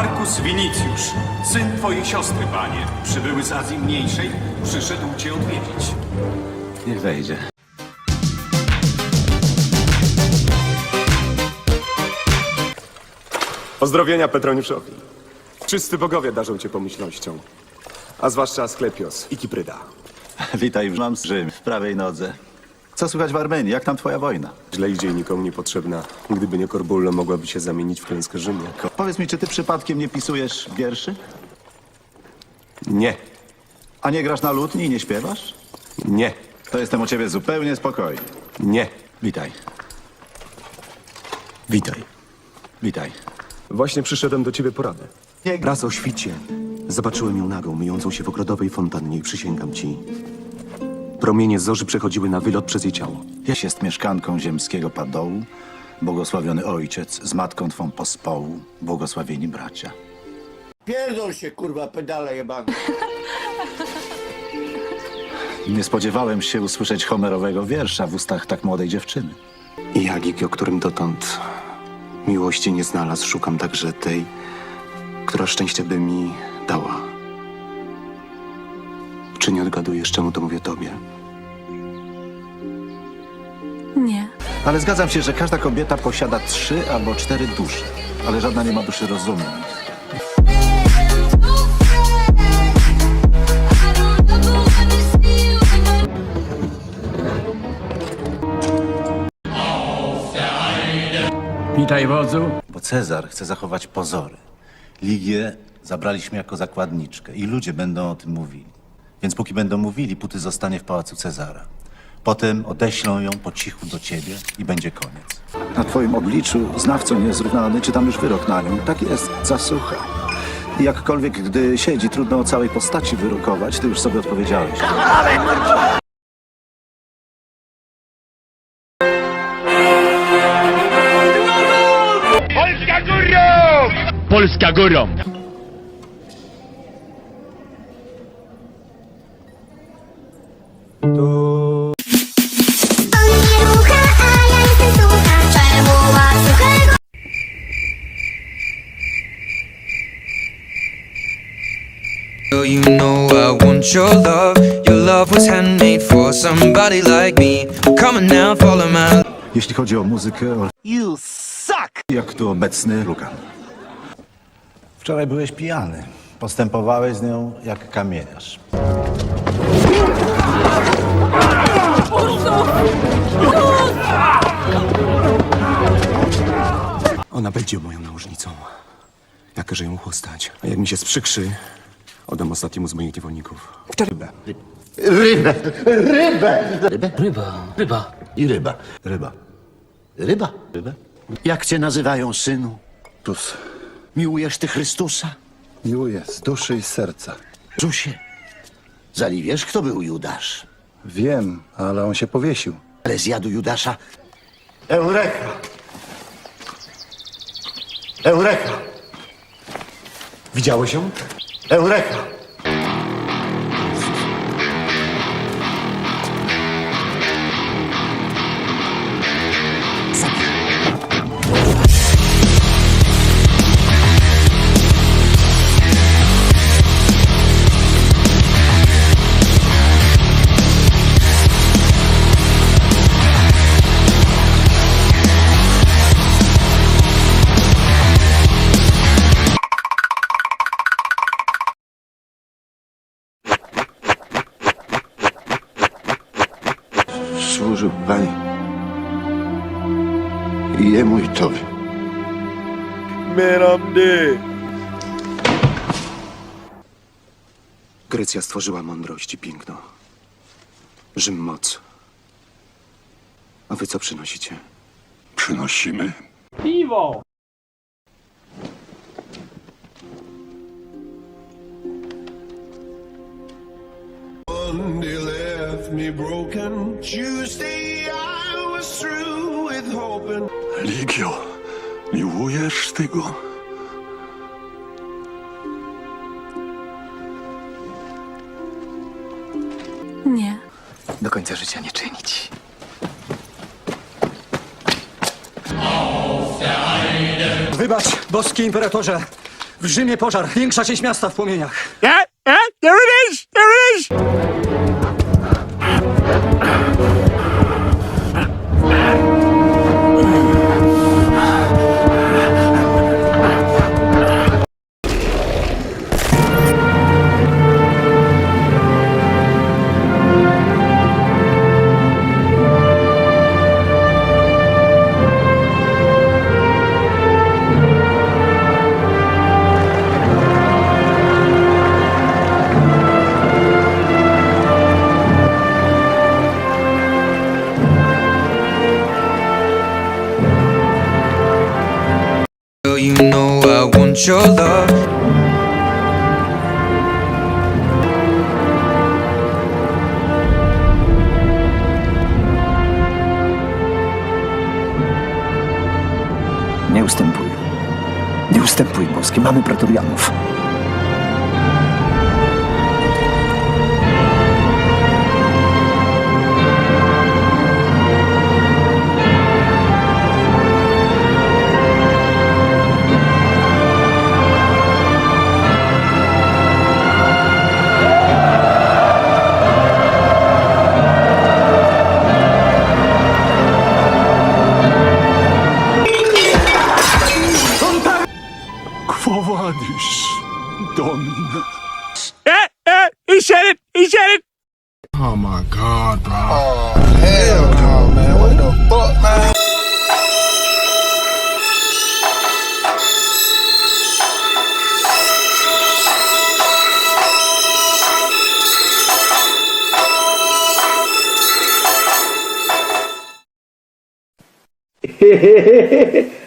Markus Winicjusz, syn twojej siostry, panie, przybyły z Azji Mniejszej, przyszedł cię odwiedzić. Niech wejdzie. Pozdrowienia Petroniuszowi. Czysty bogowie darzą cię pomyślnością. A zwłaszcza Asklepios i Kipryda. Witaj, mam Rzym w prawej nodze. Co słychać w Armenii? Jak tam twoja wojna? Źle idzie i nikomu niepotrzebna. Gdyby nie Korbullo, mogłaby się zamienić w klęskę Rzymie. Ko- Powiedz mi, czy ty przypadkiem nie pisujesz wierszy? Nie, A nie grasz na lutni i nie śpiewasz? nie, To jestem o ciebie zupełnie spokojny. nie. Witaj, Witaj. witaj. Właśnie przyszedłem do ciebie poradę. Nie Raz o świcie zobaczyłem ją nagą, myjącą się w ogrodowej fontannie i przysięgam ci. Promienie zorzy przechodziły na wylot przez jej ciało. Jaś jest mieszkanką ziemskiego padołu, błogosławiony ojciec, z matką twą pospołu, błogosławieni bracia. Pierdol się, kurwa, pedale jebane. Nie spodziewałem się usłyszeć homerowego wiersza w ustach tak młodej dziewczyny. I Jagik, o którym dotąd miłości nie znalazł, szukam także tej, która szczęście by mi dała. Czy nie odgadujesz, czemu to mówię tobie? Nie. Ale zgadzam się, że każda kobieta posiada trzy albo cztery dusze, ale żadna nie ma duszy rozumnej. Witaj wodzu. Bo Cezar chce zachować pozory. Ligię zabraliśmy jako zakładniczkę i ludzie będą o tym mówili. Więc póki będą mówili, Puty zostanie w pałacu Cezara. Potem odeślą ją po cichu do ciebie i będzie koniec. Na twoim obliczu, znawco niezrównany, czytam już wyrok na nią. Tak jest, zasłucha. I jakkolwiek, gdy siedzi, trudno o całej postaci wyrokować, ty już sobie odpowiedziałeś. Polska górą! On nie rucha, a ja jestem sucha Czemu ma suchego? You know I want your love. Your love was handmade for somebody like me. Come on now, follow my Jeśli chodzi o muzykę, o... You suck! Jak tu obecny Lukan. Wczoraj byłeś pijany. Postępowałeś z nią jak kamieniarz. Ona będzie moją nałożnicą. Ja każę ją chłostać. A jak mi się sprzykrzy, oddam ostatniemu z moich niewolników. Rybę. I ryba. Ryba. Ryba? Rybę? Jak cię nazywają, synu? Tus. Miłujesz ty Chrystusa? Miłuję z duszy i serca. Czusie. Zali wiesz, kto był Judasz? Wiem, ale on się powiesił. Ale zjadł Judasza. Eureka! Eureka! Widziałeś ją? Eureka! Służył Pani. I jemu i Tobie. Grecja stworzyła mądrość i piękno. Rzym moc. A wy co przynosicie? Przynosimy Piwo! Me broken. Tuesday I was through with hoping. Ligio, miłujesz Ty go? Nie. Do końca życia nie czynić. Wybacz, boski imperatorze! W Rzymie pożar, większa część miasta w płomieniach. Yeah, yeah, there it is, there it is. You know I want your love. Nie ustępuj. Nie ustępuj, boskie. Mamy pretorianów. Quo vadis, Domine? Yeah, yeah, he said it, he said it. Oh my god, bro. Oh, hell no, man. What the fuck, man?